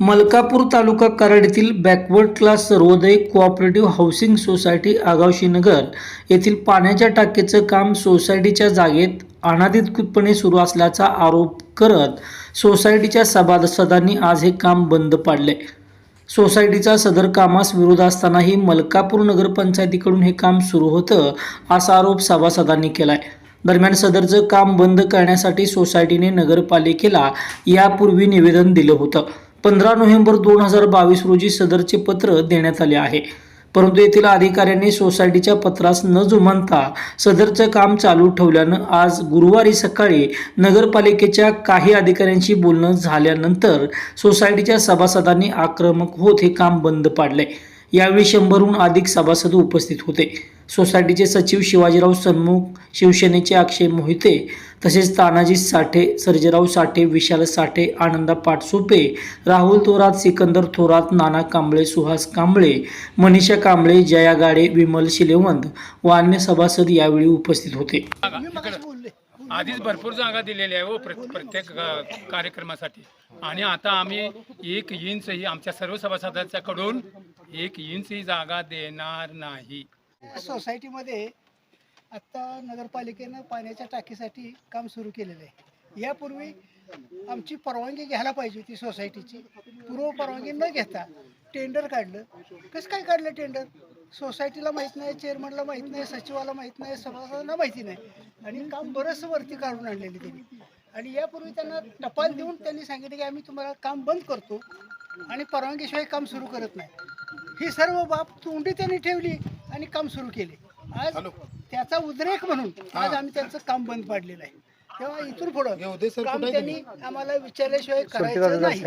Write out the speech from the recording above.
Malkapur taluka कराडीतील backward class Sarvodaya cooperative housing society आगावशी नगर येथील पाण्याच्या टाकीचं काम सोसायटीच्या जागेत अनाधिकृतपणे सुरू असल्याचा आरोप करत सोसायटीच्या सभासदांनी आज हे काम बंद पाडले. सोसायटीचा सदर कामास विरोध असतानाही मलकापूर नगरपंचायतीकडून हे काम सुरू होतं असा आरोप सभासदांनी केला आहे दरम्यान सदरचं काम बंद करण्यासाठी सोसायटीने नगरपालिकेला यापूर्वी निवेदन दिलं होतं. पंधरा नोव्हेंबर दोन हजार बावीस रोजी सदरचे पत्र देण्यात आले आहे. परंतु येथील अधिकाऱ्यांनी सोसायटीच्या पत्रास न जुमानता सदरचं काम चालू ठेवल्यानं आज गुरुवारी सकाळी नगरपालिकेच्या काही अधिकाऱ्यांशी बोलणं झाल्यानंतर सोसायटीच्या सभासदांनी आक्रमक होत हे काम बंद पाडले यावेळी शंभरहून अधिक सभासद उपस्थित होते. सोसायटीचे सचिव शिवाजीराव सन्मुख शिवसेनेचे अक्षय मोहिते तसेच तानाजी साठे सर्जेराव साठे विशाल साठे आनंदा पाटसोपे राहुल थोरात सिकंदर थोरात नाना कांबळे सुहास कांबळे मनीषा कांबळे जया गाडे विमल शिलेवंत व अन्य सभासद यावेळी उपस्थित होते. आधीच भरपूर जागा दिलेली आहे व हो प्रत्येक कार्यक्रमासाठी. आणि आता आम्ही एक इंच ही आमच्या सर्व सभासदांच्याकडून एक इंची जागा देणार नाही. सोसायटीमध्ये आत्ता नगरपालिकेनं पाण्याच्या टाकीसाठी काम सुरू केलेलं आहे. यापूर्वी आमची परवानगी घ्यायला पाहिजे होती सोसायटीची. पूर्व परवानगी न घेता टेंडर काढलं. कसं काय काढलं टेंडर? सोसायटीला माहीत नाही चेअरमनला माहीत नाही सचिवाला माहीत नाही सभासदांना माहिती नाही. आणि काम बरंच वरती काढून आणलेलं त्यांनी. आणि यापूर्वी त्यांना टपाल देऊन त्यांनी सांगितलं की आम्ही तुम्हाला काम बंद करतो आणि परवानगीशिवाय काम सुरू करत नाही. ही सर्व बाब तोंडी त्यांनी ठेवली आणि काम सुरू केले. आज त्याचा उद्रेक म्हणून आज आम्ही त्यांचं काम बंद पाडलेलं आहे. तेव्हा इथून पुढं काम त्यांनी आम्हाला विचारल्याशिवाय करायचं नाही.